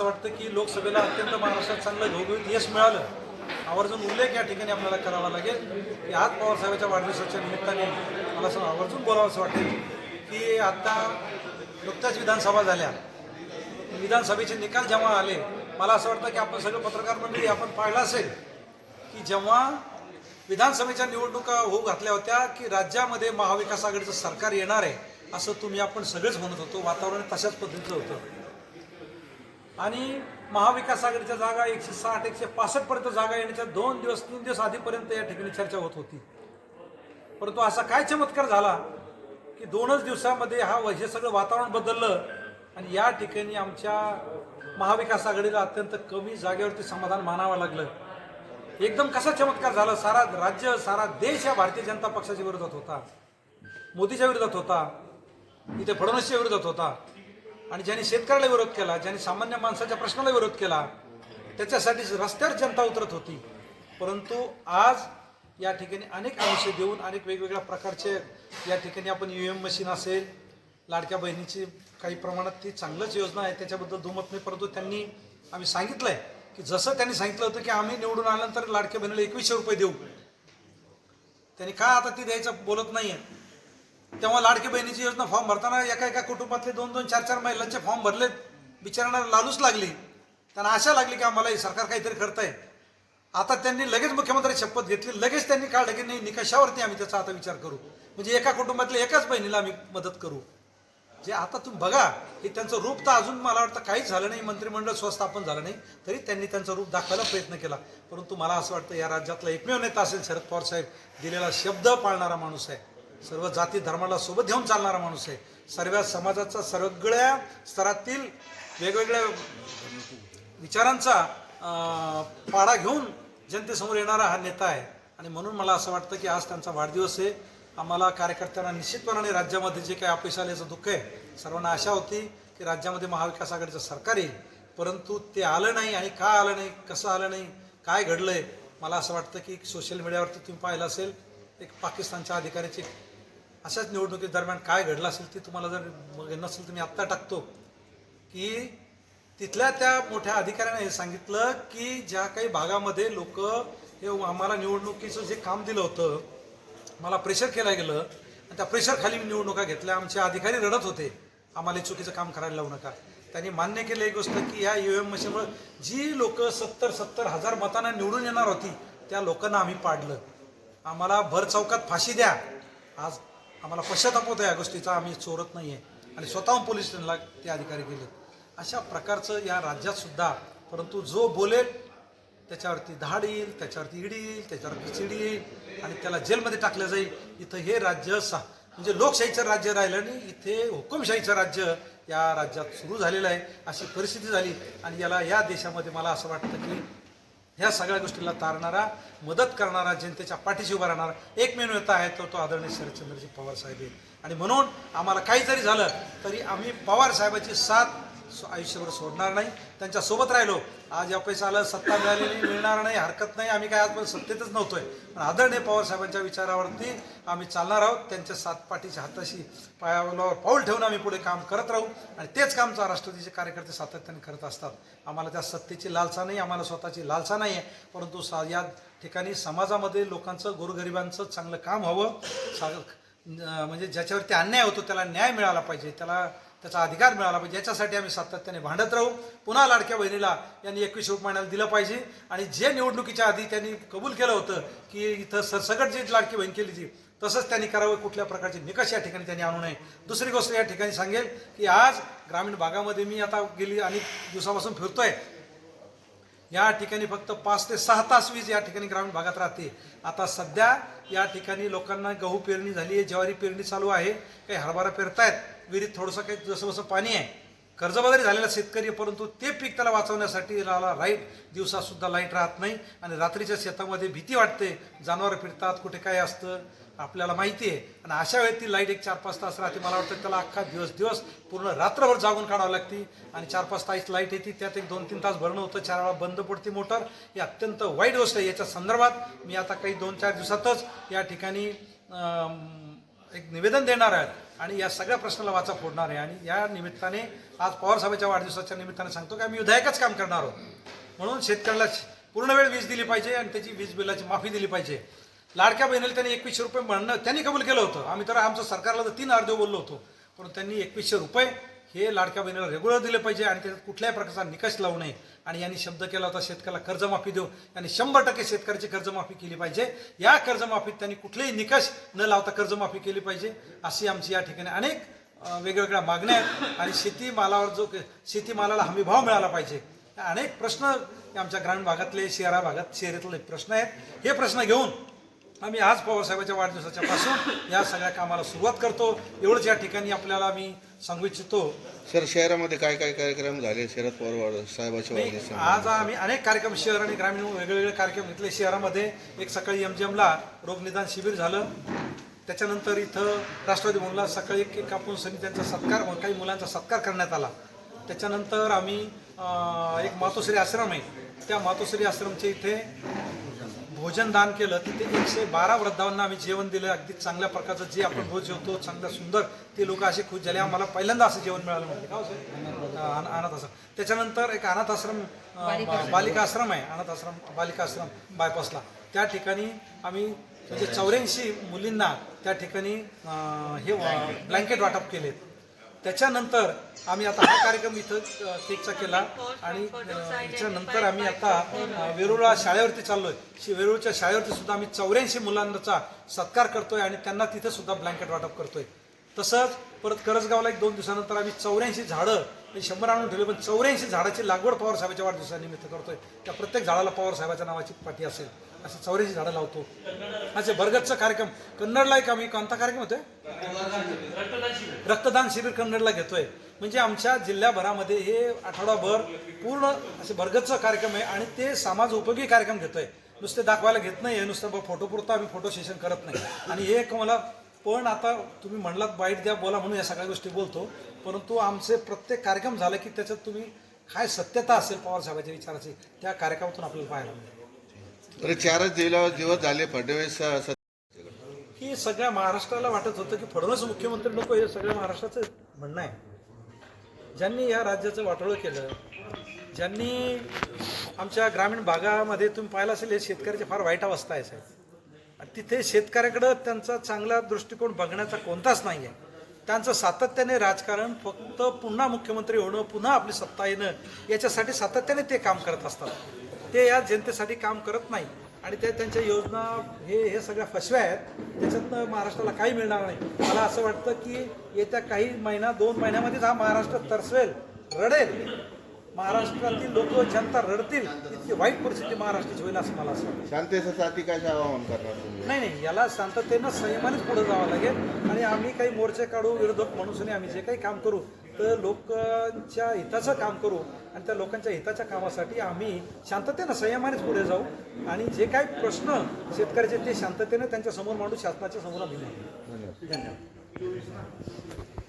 असं वाटतं की लोकसभेला अत्यंत महाराष्ट्रात चांगलं घोगवीत यश मिळालं. आवर्जून उल्लेख या ठिकाणी आपल्याला करावा लागेल. की आज पवारसाहेबाच्या वाढदिवसाच्या निमित्ताने मला असं आवर्जून बोलावं असं वाटेल की आत्ता नुकत्याच विधानसभा झाल्या. विधानसभेचे निकाल जेव्हा आले मला असं वाटतं की आपण सगळं पत्रकार मंडळी आपण पाहिलं असेल की जेव्हा विधानसभेच्या निवडणुका होऊ घातल्या होत्या की राज्यामध्ये महाविकास आघाडीचं सरकार येणार आहे असं तुम्ही आपण सगळेच म्हणत होतो. वातावरण तशाच पद्धतीचं होतं. आणि महाविकास आघाडीच्या जागा एकशे साठ एकशे पासष्ट पर्यंत जागा येण्याच्या दोन दिवस तीन दिवस आधीपर्यंत या ठिकाणी चर्चा होत होती. परंतु असा काय चमत्कार झाला की दोनच दिवसामध्ये हा हे सगळं वातावरण बदललं आणि या ठिकाणी आमच्या महाविकास आघाडीला अत्यंत कमी जागेवरती समाधान मानावं लागलं. एकदम कसा चमत्कार झाला सारा राज्य सारा देश या भारतीय जनता पक्षाच्या विरोधात होता. मोदीच्या विरोधात होता. इथे फडणवीसच्या विरोधात होता. आणि ज्यांनी शेतकऱ्याला विरोध केला ज्यांनी सामान्य माणसाच्या प्रश्नाला विरोध केला त्याच्यासाठी रस्त्यावर जनता उतरत होती. परंतु आज या ठिकाणी अनेक अंश देऊन अनेक वेगवेगळ्या प्रकारचे या ठिकाणी आपण यू एम मशीन असेल लाडक्या बहिणीची काही प्रमाणात ती चांगलंच योजना आहे त्याच्याबद्दल दुमत नाही. परंतु त्यांनी आम्ही सांगितलं आहे की जसं त्यांनी सांगितलं होतं की आम्ही निवडून आल्यानंतर लाडक्या बहिणीला एकवीसशे रुपये देऊ. त्यांनी का आता ती द्यायचं बोलत नाही आहे तेव्हा लाडकी बहिणीची योजना फॉर्म भरताना एका एका कुटुंबातले दोन दोन चार चार महिलांचे फॉर्म भरलेत बिचारांना लालूच लागली. त्यांना आशा लागली की आम्हाला हे सरकार काहीतरी करतंय. आता त्यांनी लगेच मुख्यमंत्री शपथ घेतली. लगेच त्यांनी काढलं की नाही निकषावरती आम्ही त्याचा आता विचार करू. म्हणजे एका कुटुंबातल्या एकाच बहिणीला आम्ही मदत करू. जे आता तुम्ही बघा की त्यांचं रूप तर अजून मला वाटतं काहीच झालं नाही. मंत्रिमंडळ स्वस्थापन झालं नाही. तरी त्यांनी त्यांचं रूप दाखवायला प्रयत्न केला. परंतु मला असं वाटतं या राज्यातला एकमेव नेता असेल शरद पवार साहेब. दिलेला शब्द पाळणारा माणूस आहे. सर्व जाती धर्माला सोबत घेऊन चालणारा माणूस आहे. सर्व समाजाचा सगळ्या स्तरातील वेगवेगळ्या विचारांचा पाडा घेऊन जनतेसमोर येणारा हा नेता आहे. आणि म्हणून मला असं वाटतं की आज त्यांचा वाढदिवस आहे. आम्हाला कार्यकर्त्यांना निश्चितपणाने राज्यामध्ये जे काही अपयश आल्याचं दुःख आहे सर्वांना आशा होती की राज्यामध्ये महाविकास आघाडीचं सरकार येईल. परंतु ते आलं नाही आणि का आलं नाही कसं आलं नाही काय घडलं आहे मला असं वाटतं की सोशल मीडियावरती तुम्ही पाहिलं असेल एक पाकिस्तानच्या अधिकाऱ्याची अशाच निवडणुकी दरम्यान काय घडलं असेल ते तुम्हाला जर मग नसेल तर मी आत्ता टाकतो की तिथल्या त्या मोठ्या अधिकाऱ्याने हे सांगितलं की ज्या काही भागामध्ये लोक हे आम्हाला निवडणुकीचं जे काम दिलं होतं मला प्रेशर केलं गेलं आणि त्या प्रेशर खाली मी निवडणुका घेतल्या. आमचे अधिकारी रडत होते आम्हाला चुकीचं काम करायला लावू नका. त्यांनी मान्य केलं एक गोष्ट की ह्या यू एम मशीनवर जी लोक सत्तर सत्तर हजार मतांना निवडून येणार होती त्या लोकांना आम्ही पाडलं. आम्हाला भर चौकात फाशी द्या. आज आम्हाला पश्चाताप होतो या गोष्टीचा आम्ही चोरत नाही आहे आणि स्वतःहून पोलीस स्टेशनला ते अधिकारी गेले अशा प्रकारचं या राज्यात सुद्धा परंतु जो बोलेल त्याच्यावरती धाड येईल त्याच्यावरती ईडी येईल त्याच्यावरती चिडी येईल आणि त्याला जेलमध्ये टाकलं जाईल. इथं हे राज्य सा म्हणजे लोकशाहीचं राज्य राहिलं आणि इथे हुकुमशाहीचं राज्य या राज्यात सुरू झालेलं आहे. अशी परिस्थिती झाली. आणि याला या देशामध्ये मला असं वाटतं की ह्या सगळ्या गोष्टीला तारणारा मदत करणारा जनतेच्या पाठीशी उभा राहणारा एकमेव नेता आहे तो तो आदरणीय शरदचंद्रजी पवार साहेब आहे आणि म्हणून आम्हाला काही जरी झालं तरी आम्ही पवार साहेबाची साथ आयुष्यभर सोडणार नाही. त्यांच्यासोबत राहिलो. आज या पैसा आलं सत्ता मिळालेली मिळणार नाही हरकत नाही. आम्ही काय आजपर्यंत सत्तेतच नव्हतोय. पण आदरणीय पवार साहेबांच्या विचारावरती आम्ही चालणार आहोत. त्यांच्या सातपाठीच्या हाताशी पायावर पाऊल ठेवून आम्ही पुढे काम करत राहू. आणि तेच काम राष्ट्रवादीचे कार्यकर्ते सातत्याने करत असतात. आम्हाला त्या सत्तेची लालसा नाही आम्हाला स्वतःची लालसा नाही आहे. परंतु सा या ठिकाणी समाजामध्ये लोकांचं गोरगरिबांचं चांगलं काम हवं. सा म्हणजे ज्याच्यावरती अन्याय होतो त्याला न्याय मिळाला पाहिजे. त्याला त्याचा अधिकार मिळाला. पाहिजे याच्यासाठी आम्ही सातत्याने भांडत राहू. पुन्हा लाडक्या बहिणीला यांनी एकवीस रुपयाला दिलं पाहिजे. आणि जे निवडणुकीच्या आधी त्यांनी कबूल केलं होतं की इथं सरसकट जी लाडकी बहीण केली ती तसंच त्यांनी करावं. कुठल्या प्रकारचे निकष या ठिकाणी त्यांनी आणू नये. दुसरी गोष्ट या ठिकाणी सांगेल की आज ग्रामीण भागामध्ये मी आता गेली अनेक दिवसापासून फिरतोय. या ठिकाणी फक्त पाच ते सहा तास वीज या ठिकाणी ग्रामीण भागात राहते. आता सध्या या ठिकाणी लोकांना गहू पेरणी झाली आहे ज्वारी पेरणी चालू आहे. काही हरभरा पेरतायत. विहिरीत थोडंसं काही जसं जसं पाणी आहे कर्जबाजारी झालेला शेतकरी परंतु ते पीक त्याला वाचवण्यासाठी राहिला लाइट दिवसासुद्धा लाइट राहत नाही आणि रात्रीच्या शेतामध्ये भीती वाटते. जनावरं फिरतात कुठे काय असतं. आपल्याला माहिती आहे. आणि अशा वेळी ती लाइट एक चार पाच तास राहते. मला वाटतं त्याला अख्खा दिवस दिवस पूर्ण रात्रभर जागून काढावं लागते. आणि चार पाच तास लाइट येते. त्यात एक दोन तीन तास भरणं होतं. चार वेळा बंद पडते मोटर. ही अत्यंत वाईट गोष्ट आहे. याच्या संदर्भात मी आता काही दोन चार दिवसातच या ठिकाणी एक निवेदन देणार आहेत आणि या सगळ्या प्रश्नाला वाचा फोडणार आहे. आणि या निमित्ताने आज पवारसाहेबाच्या वाढदिवसाच्या निमित्ताने सांगतो की आम्ही विधायकच काम करणार आहोत. म्हणून शेतकऱ्याला पूर्ण वेळ वीज दिली पाहिजे आणि त्याची वीज बिलाची माफी दिली पाहिजे. लाडक्या बहिणीला त्यांनी एकवीसशे रुपये म्हणणं त्यांनी कबूल केलं होतं. आम्ही तर आमचं सरकारला तर तीन अर्धे बोललो होतो. पण त्यांनी एकवीसशे रुपये हे लाडक्या बहिणीला रेग्युलर दिले पाहिजे आणि त्याच्यात कुठल्याही प्रकारचा निकष लावू नये. आणि यांनी शब्द केला होता शेतकऱ्याला कर्जमाफी देऊ. यांनी शंभर टक्के शेतकऱ्याची कर्जमाफी केली पाहिजे. या कर्जमाफीत त्यांनी कुठलेही निकष न लावता कर्जमाफी केली पाहिजे अशी आमची या ठिकाणी अनेक वेगवेगळ्या मागण्या आहेत. आणि शेतीमालावर जो शेतीमालाला हमीभाव मिळाला पाहिजे. अनेक प्रश्न आमच्या ग्रामीण भागातले शहरा भागात शहरातले प्रश्न आहेत. हे प्रश्न घेऊन आम्ही आज पवारसाहेबाच्या वाढदिवसाच्या पासून या सगळ्या कामाला सुरुवात करतो. एवढंच या ठिकाणी आपल्याला मी सांगू इच्छितो. सर शहरामध्ये काय काय कार्यक्रम झाले? शरद पवार साहेबाच्या? आज आम्ही अनेक कार्यक्रम शहर आणि ग्रामीण वेगवेगळे कार्यक्रम घेतले. शहरामध्ये एक सकाळी एम जी एमला रोगनिदान शिबिर झालं. त्याच्यानंतर इथं राष्ट्रवादी भवनला सकाळी केक कापून सनी त्यांचा सत्कार काही मुलांचा सत्कार करण्यात आला. त्याच्यानंतर आम्ही एक मातोश्री आश्रम आहे. त्या मातोश्री आश्रमच्या इथे भोजन दान केलं तिथे एकशे बारा वृद्धांना आम्ही जेवण दिलं. अगदी चांगल्या प्रकारचं जे आपण रोज जेवतो चांगलं सुंदर ते लोक असे खुश झाले. आम्हाला पहिल्यांदा असं जेवण मिळालं म्हणजे का हो अनाथ आश्रम. त्याच्यानंतर एक अनाथ आश्रम बालिका आश्रम. आहे. अनाथ आश्रम बालिका आश्रम बायपासला. त्या ठिकाणी आम्ही म्हणजे चौऱ्याऐंशी मुलींना त्या ठिकाणी हे ब्लँकेट वाटप केलेत. त्याच्यानंतर आम्ही आता हा कार्यक्रम इथं केकचा केला आणि त्याच्यानंतर आम्ही आता वेरूळला शाळेवरती चाललोय. शि- वेरूळच्या शाळेवरती सुद्धा आम्ही चौऱ्याऐंशी मुलांचा सत्कार करतोय आणि त्यांना तिथे सुद्धा ब्लँकेट वाटप करतोय. तसंच परत करजगावला एक दोन दिवसानंतर आम्ही चौऱ्याऐंशी झाडं शंभर आणून ठेवले पण चौऱ्याऐंशी झाडाची लागवड पवार साहेबाच्या वाढदिवसानिमित्त करतोय. त्या प्रत्येक झाडाला पवार साहेबाच्या नावाची पाठी असेल. असं चौऱ्याऐंशी झाडं लावतो. असे भरगतचा कार्यक्रम. कन्नडला एक आम्ही कोणता कार्यक्रम होतोय? रक्तदान शिबिर. कन्नडला घेतोय. म्हणजे आमच्या जिल्ह्याभरामध्ये हे आठवडाभर पूर्ण असे भरगतचा कार्यक्रम आहे आणि ते समाज उपयोगी कार्यक्रम घेतोय. नुसते दाखवायला घेत नाही नुसतं ब- फोटो पुरता आम्ही फोटो सेशन करत नाही. आणि हे एक मला पण आता तुम्ही म्हणलात बाईट द्या बोला म्हणून या सगळ्या गोष्टी बोलतो. परंतु आमचे प्रत्येक कार्यक्रम झाले की त्याच्यात तुम्ही काय सत्यता असेल पवार साहेबाच्या विचाराची त्या कार्यक्रमातून आपल्याला पाहायला मिळेल. अरे चारच दिवस दिवस झाले फडणवीस असं की सगळ्या महाराष्ट्राला वाटत होतं की फडणवीस मुख्यमंत्री नको हे सगळ्या महाराष्ट्राचं म्हणणं आहे. ज्यांनी या राज्याचं वाटोळं केलं ज्यांनी आमच्या ग्रामीण भागामध्ये तुम्ही पाहिलं असेल हे शेतकऱ्याची फार वाईट अवस्था आहे साहेब. आणि तिथे शेतकऱ्याकडं त्यांचा चांगला दृष्टिकोन बघण्याचा कोणताच नाही आहे. त्यांचं सातत्याने राजकारण फक्त पुन्हा मुख्यमंत्री होणं पुन्हा आपली सत्ता येणं याच्यासाठी सातत्याने ते काम करत असतात. ते या जनतेसाठी काम करत नाही. आणि ते त्यांच्या योजना हे हे सगळ्या फसव्या आहेत. त्याच्यातनं महाराष्ट्राला काही मिळणार नाही. मला असं वाटतं की येत्या काही महिना दोन महिन्यामध्येच हा महाराष्ट्र तरसवेल रडेल. महाराष्ट्रातील लोक जनता रडतील. इतकी वाईट परिस्थिती महाराष्ट्राची होईल असं मला असं वाटतं. शांततेसाठी काय आवाहन करणार नाही नाही. याला शांततेनं संयमानेच पुढे जावं लागेल. आणि आम्ही काही मोर्चे काढू विरोधक म्हणून आम्ही जे काही काम करू तर लोकांच्या हिताचं काम करू आणि त्या लोकांच्या हिताच्या कामासाठी आम्ही शांततेनं संयमानेच पुढे जाऊ आणि जे काही प्रश्न शेतकऱ्याचे ते शांततेनं त्यांच्यासमोर मांडू शासनाच्या समोर आम्ही धन्यवाद धन्यवाद.